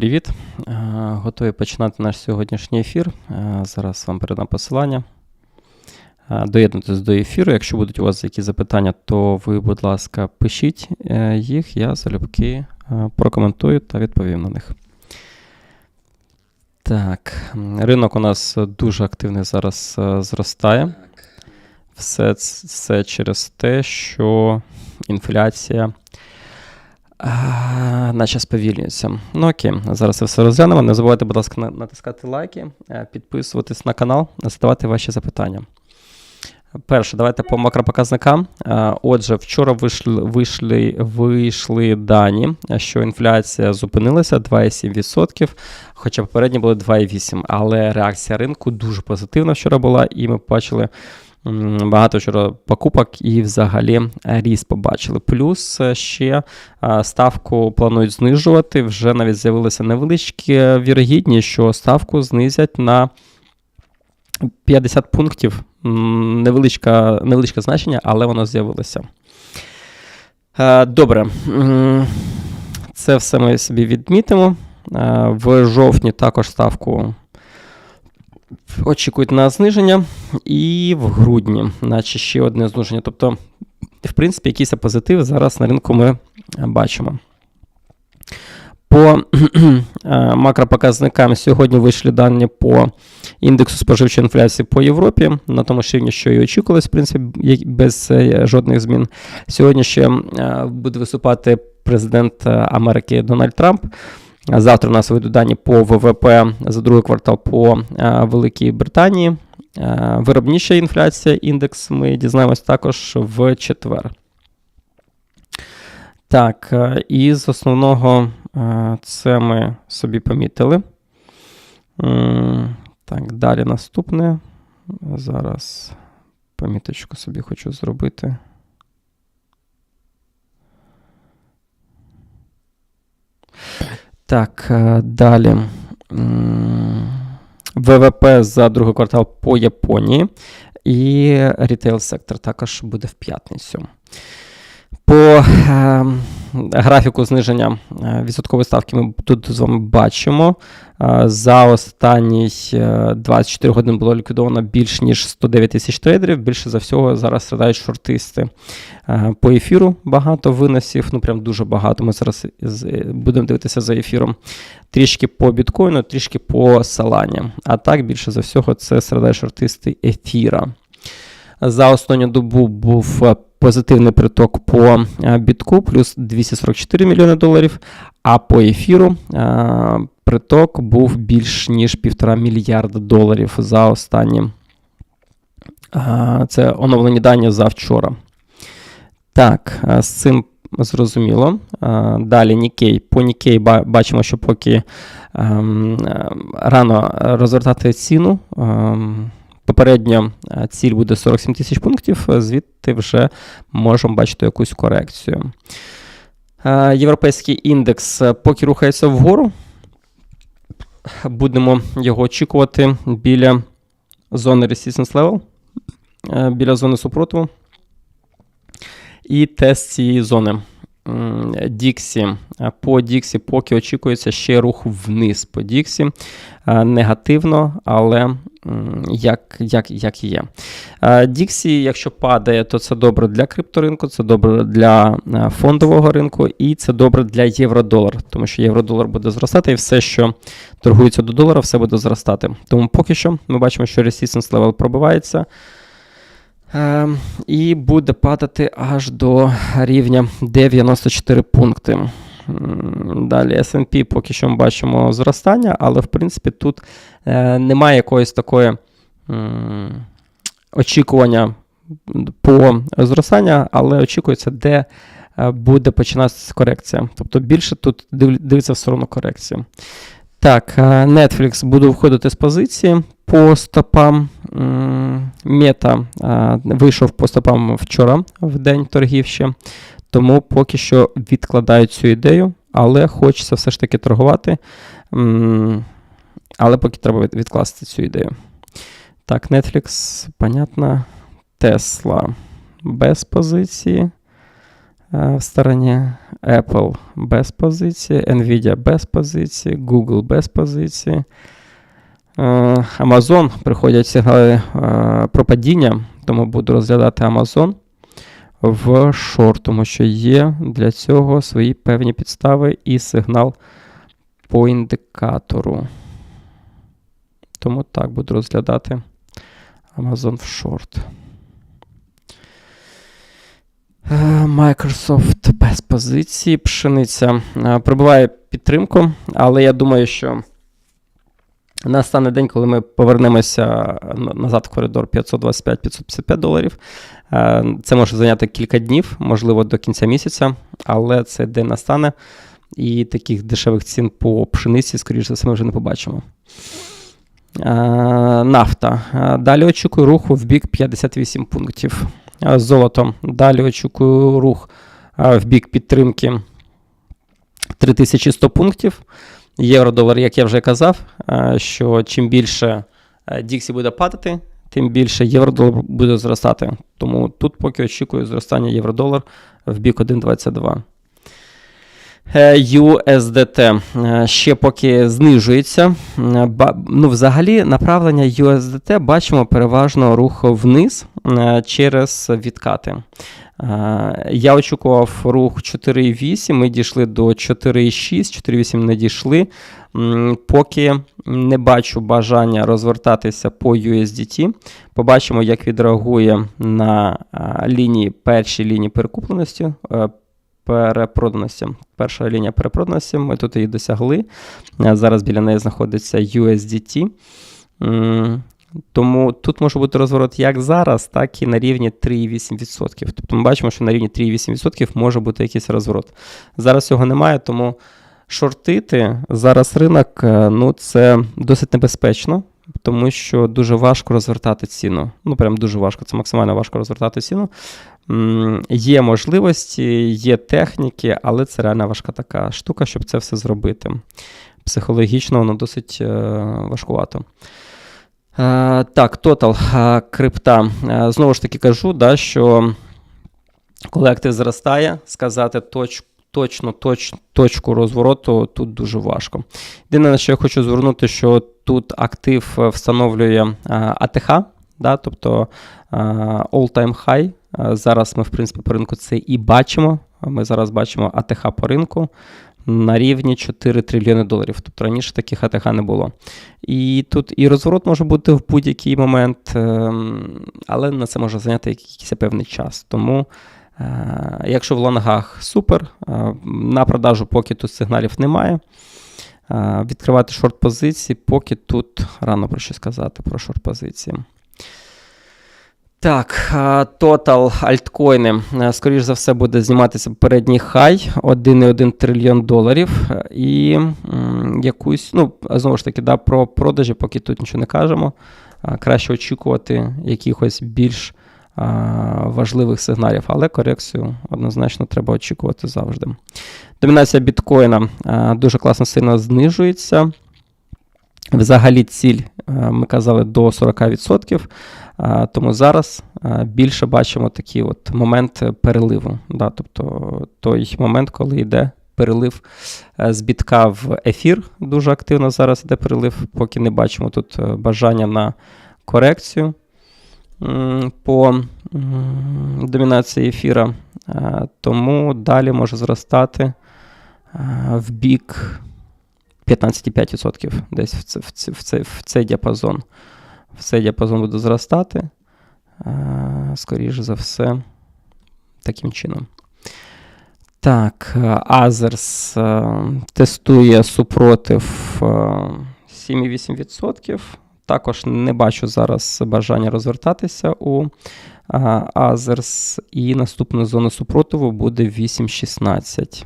привіт! Е, Готові починати наш сьогоднішній ефір. Е, Зараз вам передам посилання. Е, Доєднуйтесь до ефіру. Якщо будуть у вас якісь запитання, то ви, будь ласка, пишіть їх, я залюбки прокоментую та відповім на них. Так, ринок у нас дуже активний зараз зростає. Все, ц- все через те, що інфляція а, наче сповільнюється. Ну окей, зараз це все розглянемо. Не забувайте, будь ласка, натискати лайки, е, підписуватись на канал, задавати ваші запитання. Перше, давайте по макропоказникам. Е, Отже, вчора вийшли, вийшли, вийшли дані, що інфляція зупинилася 2,7%, хоча попередні були 2,8%. Але реакція ринку дуже позитивна вчора була, і ми бачили багато вчора покупок і взагалі е, ріст побачили. Плюс е, ще е, ставку планують знижувати. Вже навіть з'явилися невеличкі вірогідність, що ставку знизять на 50 пунктів. М, Невеличке, значення, але воно з'явилося. Добре. Це все ми собі відмітимо. В жовтні також ставку очікують на зниження. І в грудні, наче ще одне зниження. Тобто, в принципі, якийсь позитив зараз на ринку ми бачимо. По е, макропоказникам сьогодні вийшли дані по індексу споживчої інфляції по Європі на тому ж рівні, що і очікувалось, в принципі, без е, жодних змін. Сьогодні ще е, буде виступати президент Америки Дональд Трамп. Завтра у нас вийдуть дані по ВВП за другий квартал по е, Великій Британії. Е, Виробнича інфляція, індекс ми дізнаємось також в четвер. Так, е, і з основного це ми собі помітили. Так, далі наступне. Зараз поміточку собі хочу зробити. Так, е, далі. ВВП за другий квартал по Японії. І рітейл сектор також буде в п'ятницю. По е, графіку зниження е, відсоткової ставки ми тут з вами бачимо. Е, за останні е, 24 години було ліквідовано більш ніж 109 тисяч трейдерів. Більше за всього зараз страдають шортисти. Е, По ефіру багато виносів, ну прям дуже багато. Ми зараз будемо дивитися за ефіром. Трішки по біткоїну, трішки по салані. А так, більше за всього, це страдають шортисти ефіра. За останню добу був е, позитивний приток по е, бітку, плюс 244 мільйони доларів, а по ефіру е, приток був більш ніж півтора мільярда доларів за останні. е, Це оновлені дані за вчора. Так, з цим зрозуміло. Далі Нікей. По Нікей бачимо, що поки ем, рано розвертати ціну. Попередня е, ціль буде 47 тисяч пунктів, е, звідти вже можемо бачити якусь корекцію. Е, Європейський індекс поки рухається вгору. Будемо його очікувати біля зони resistance level, біля зони супротиву. І тест цієї зони. Діксі. По Діксі поки очікується ще рух вниз по Діксі. Негативно, але як, як, як є. Діксі, якщо падає, то це добре для крипторинку, це добре для фондового ринку і це добре для євро-долар, тому що євро-долар буде зростати, і все, що торгується до долара, все буде зростати. Тому поки що ми бачимо, що resistance level пробивається. Е, і буде падати аж до рівня 94 пункти. Далі SP поки що ми бачимо зростання, але в принципі тут е, немає якоїсь такої очікування по зростанню, але очікується, де е, буде починатися корекція. Тобто більше тут дивиться в сторону корекції. Так, е, Netflix буду входити з позиції по стопам. Мета е, вийшов по стопам вчора в день торгів ще, тому поки що відкладаю цю ідею, але хочеться все ж таки торгувати. Але поки треба відкласти цю ідею. Так, Netflix, понятно. Tesla без позиції. Е, в стороні. Apple без позиції, Nvidia без позиції, Google без позиції. Е, Amazon приходять сигнали е, про падіння, тому буду розглядати Amazon в шорт, тому що є для цього свої певні підстави і сигнал по індикатору. Тому так буду розглядати Amazon в шорт. Е, Microsoft без позиції. Пшениця е, пробиває підтримку, але я думаю, що настане день, коли ми повернемося назад в коридор 525-555 доларів. Е, це може зайняти кілька днів, можливо, до кінця місяця, але цей день настане. І таких дешевих цін по пшениці, скоріш за все, ми вже не побачимо. Нафта. Далі очікую руху в бік 58 пунктів. Золото. Далі очікую рух в бік підтримки 3100 пунктів. Євро-долар, як я вже казав, що чим більше Діксі буде падати, тим більше євро-долар буде зростати. Тому тут поки очікую зростання євро-долар в бік 1,22. USDT ще поки знижується. Ну, Взагалі, направлення USDT бачимо переважно рух вниз через відкати. Я очікував рух 4,8, ми дійшли до 4,6, 4,8 не дійшли. Поки не бачу бажання розвертатися по USDT. Побачимо, як відреагує на лінії першій лінії перекупленості. Е, перепроданості. Перша лінія перепроданості, ми тут її досягли. Зараз біля неї знаходиться USDT. Тому тут може бути розворот як зараз, так і на рівні 3,8%. Тобто ми бачимо, що на рівні 3,8% може бути якийсь розворот. Зараз цього немає, тому шортити зараз ринок е, ну, це досить небезпечно, тому що дуже важко розвертати ціну. Ну, прям дуже важко, це максимально важко розвертати ціну. Є можливості, є техніки, але це реально важка така штука, щоб це все зробити. Психологічно воно досить е, важкувато. Е, так, тотал е, крипта. Знову ж таки кажу, да, що коли актив зростає, сказати точ, точно точ, точку розвороту тут дуже важко. Єдине, на що я хочу звернути, що тут актив встановлює АТХ, да, тобто all-time high. Зараз ми, в принципі, по ринку це і бачимо. Ми зараз бачимо АТХ по ринку на рівні 4 трильйони доларів. Тобто раніше таких АТХ не було. І тут і розворот може бути в будь-який момент, ем, але на це може зайняти якийсь певний час. Тому, е, якщо в лонгах супер, е, на продажу поки тут сигналів немає. Е, відкривати шорт-позиції, поки тут рано про що сказати про шорт-позиції. Так, тотал альткоїни, е, скоріш за все, буде зніматися передній хай 1,1 трильйон доларів. І якусь, ну, знову ж таки, да, про продажі, поки тут нічого не кажемо. Краще очікувати якихось більш важливих сигналів, але корекцію однозначно треба очікувати завжди. Домінація біткоїна дуже класно сильно знижується. Взагалі, ціль, е, ми казали, до 40%. Тому зараз більше бачимо такий от момент переливу. Да? Тобто той момент, коли йде перелив е, з бітка в ефір, дуже активно зараз йде перелив, поки не бачимо тут е, бажання на корекцію по домінації ефіра. Тому далі може зростати в бік 15,5% десь в цей, в цей, в цей діапазон все діапазон буде зростати, скоріше за все, таким чином. Так, Азерс тестує супротив 7,8%. Також не бачу зараз бажання розвертатися у Азерс. І наступна зона супротиву буде 8,16.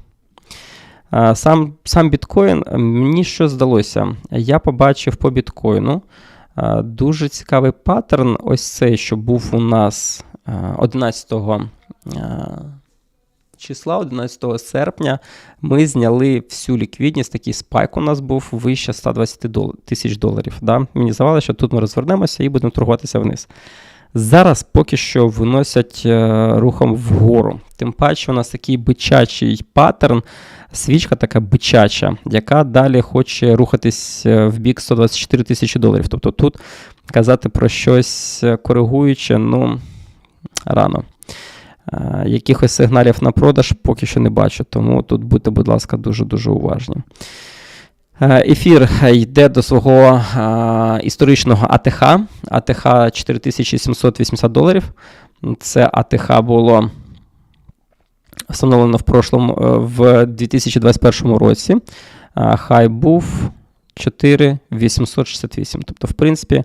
Сам сам біткоін, мені що здалося? Я побачив по біткоїну Дуже цікавий паттерн. Ось цей, що був у нас 11 числа, 11 серпня, ми зняли всю ліквідність. Такий спайк у нас був вище 120 тисяч доларів. Да? Мені здавалося, що тут ми розвернемося і будемо торгуватися вниз. Зараз поки що виносять е, рухом вгору. Тим паче, у нас такий бичачий паттерн, свічка така бичача, яка далі хоче рухатись е, в бік 124 тисячі доларів. Тобто тут казати про щось е, коригуюче, ну, рано. Якихось сигналів на продаж поки що не бачу, тому тут будьте, будь ласка, дуже-дуже уважні. Е, Ефір йде до свого е, історичного АТХ. АТХ 4780 доларів. Це АТХ було встановлено в прошлому, е, в 2021 році. Е, Хай був 4868. Тобто, в принципі,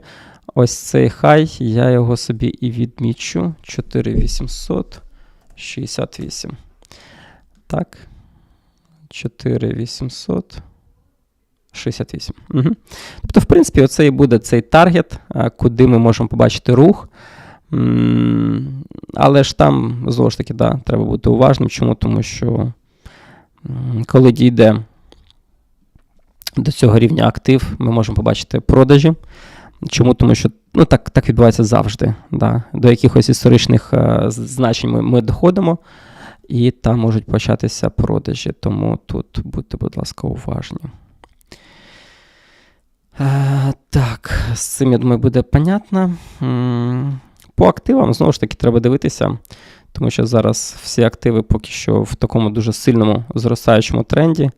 ось цей хай, я його собі і відмічу. 4868. Так. 4800. 68. Угу. Тобто, в принципі, оце і буде цей таргет, куди ми можемо побачити рух. Але ж там, знову ж таки, да, треба бути уважним. Чому? Тому що коли дійде до цього рівня актив, ми можемо побачити продажі. Чому? Тому що ну, так, так відбувається завжди. Да. До якихось історичних е, значень ми, ми доходимо, і там можуть початися продажі. Тому тут будьте, будь ласка, уважні. Е, так, з цим, я думаю, буде понятно. По активам, знову ж таки, треба дивитися, тому що зараз всі активи поки що в такому дуже сильному зростаючому тренді.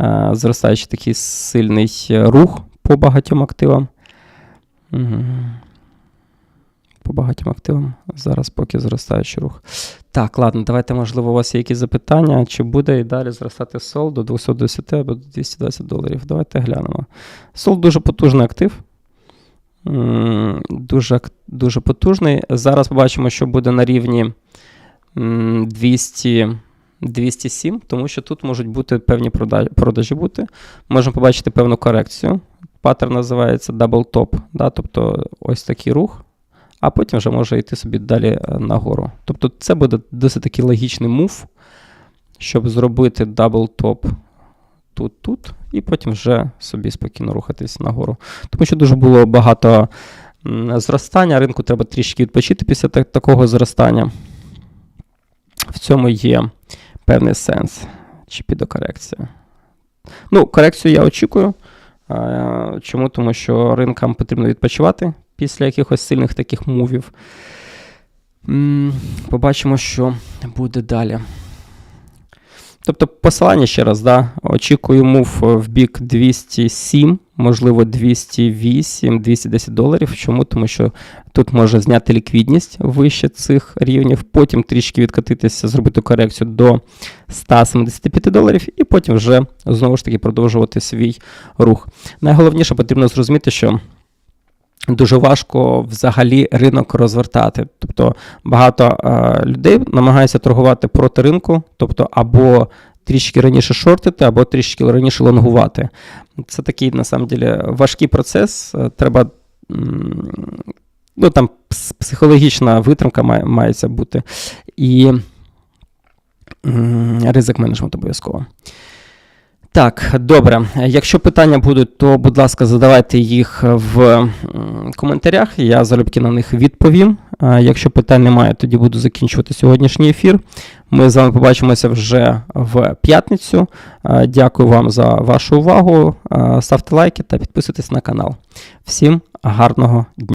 Е, Зростаючий такий сильний рух по багатьом активам. По багатьом активам. Зараз поки зростаючий рух. Так, ладно, давайте, можливо, у вас є якісь запитання, чи буде і далі зростати сол до 210 або до 220 доларів. Давайте глянемо. Сол дуже потужний актив. Дуже, дуже потужний. Зараз побачимо, що буде на рівні 200, 207, тому що тут можуть бути певні прода- продажі бути. Можемо побачити певну корекцію. Паттерн називається double top, да, тобто ось такий рух, а потім вже може йти собі далі е, нагору. Тобто це буде досить такий логічний мув, щоб зробити double top тут, тут, і потім вже собі спокійно рухатись нагору. Тому що дуже було багато зростання, ринку треба трішки відпочити після та- такого зростання. В цьому є певний сенс чи підокорекція. Ну, корекцію я очікую. Е, Чому? Тому що ринкам потрібно відпочивати після якихось сильних таких мувів. Побачимо, що буде далі. Тобто, посилання ще раз, да, очікую мув е, в бік 207, можливо, 208, 210 доларів. Чому? Тому що тут може зняти ліквідність вище цих рівнів, потім трішки відкатитися, зробити корекцію до 175 доларів, і потім вже знову ж таки продовжувати свій рух. Найголовніше потрібно зрозуміти, що. Дуже важко взагалі ринок розвертати. Тобто багато е, людей намагаються торгувати проти ринку, тобто або трішки раніше шортити, або трішки раніше лонгувати. Це такий, на самом деле, важкий процес. Е, Треба. Ну, там психологічна витримка має, мається бути. І ризик менеджмент обов'язково. Так, добре. Якщо питання будуть, то, будь ласка, задавайте їх в коментарях. Я залюбки на них відповім. Якщо питань немає, тоді буду закінчувати сьогоднішній ефір. Ми з вами побачимося вже в п'ятницю. Дякую вам за вашу увагу. Ставте лайки та підписуйтесь на канал. Всім гарного дня.